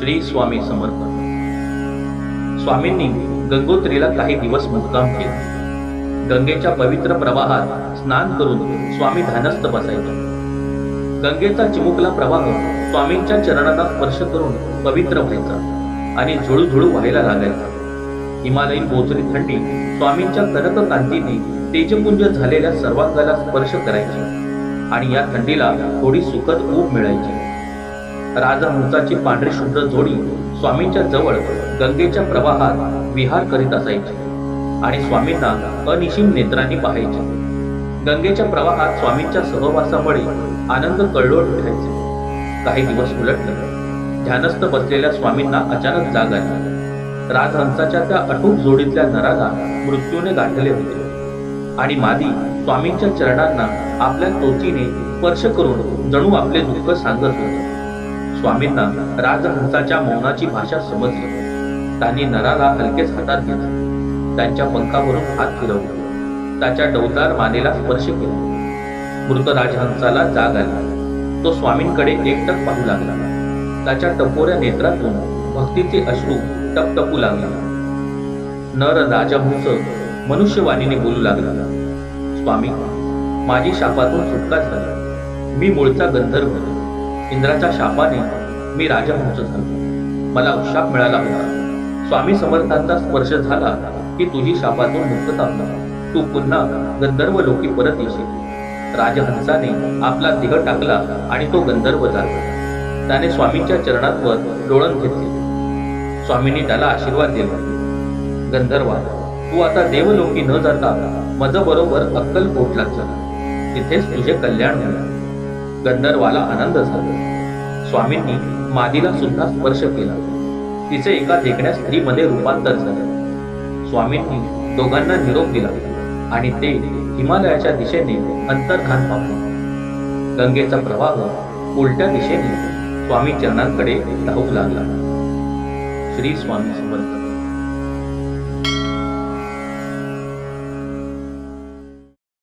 श्री स्वामी समर्थ. स्वामींनी गंगोत्रीला काही दिवस मुक्काम केला. गंगेच्या पवित्र प्रवाहात स्नान करून स्वामी ध्यानस्थ बसायचे. गंगेचा चिमुकला प्रवाह स्वामींच्या चरणाला स्पर्श करून पवित्र व्हायचा आणि झुळूझुळू व्हायला लागायचा. हिमालयीन बोचरी थंडी स्वामींच्या कनक कांतीने तेजपुंज झालेल्या सर्वांगाला स्पर्श करायची आणि या थंडीला थोडी सुखद ऊब मिळायची. राजहंसाची पांढरी शुभ्र जोडी स्वामींच्या जवळ गंगेच्या प्रवाहात विहार करीत असायची आणि स्वामींना अनिशिम नेत्रांनी पाहायचे. गंगेच्या प्रवाहात स्वामींच्या सहवासामुळे आनंद कळलोळ उठायचे. काही दिवस उलटले ध्यानस्थ बसलेल्या स्वामींना अचानक जाग आली. राजहंसाच्या त्या अटूट जोडीतल्या नराला मृत्यूने गाठले होते. आणि मादी स्वामींच्या चरणांना आपल्या तोचीने स्पर्श करून जणू आपले दुःख सांगत होते. स्वामींना राजहंसाच्या मौनाची भाषा समजली. त्यांनी नराला हलकेच हातात घेतले. त्यांच्या पंखावरून हात फिरवले. त्याच्या डौलदार मानेला स्पर्श केला. मृत राजहंसाला जाग आली. तो स्वामींकडे एकटक पाहू लागला. त्याच्या टपोऱ्या नेत्रातून भक्तीचे अश्रू टपटपू लागला. नर राजहंस मनुष्यवाणीने बोलू लागला. स्वामी माझी शापातून सुटका झाली. मी मूळचा गंधर्व इंद्राच्या शापाने मी राजहंस झालो. मला उशाप मिळाला होता. स्वामी समर्थांचा स्पर्श झाला की तुझी शापातून मुक्तता होणार. तू पुन्हा गंधर्व लोकी परत येशील. राजहंसाने आपला देह टाकला आणि तो गंधर्व झाला. त्याने स्वामींच्या चरणांवर डोळण घेतले. स्वामींनी त्याला आशीर्वाद दिला. गंधर्वा तू आता देवलोकी न जाता मज बरोबर अक्कलकोटला चला तिथेच तुझे कल्याण होणार गंधर्वाला आनंद झाला. स्वामींनी मादीला सुद्धा स्पर्श केला. तिचे एका देखण्या स्त्रीमध्ये रूपांतर झालं. स्वामींनी दोघांना निरोप दिला आणि ते हिमालयाच्या दिशेने अंतर्धान पावले. गंगेचा प्रवाह उलट्या दिशेने स्वामी चरणांकडे धावू लागला. श्री स्वामी समर्थ.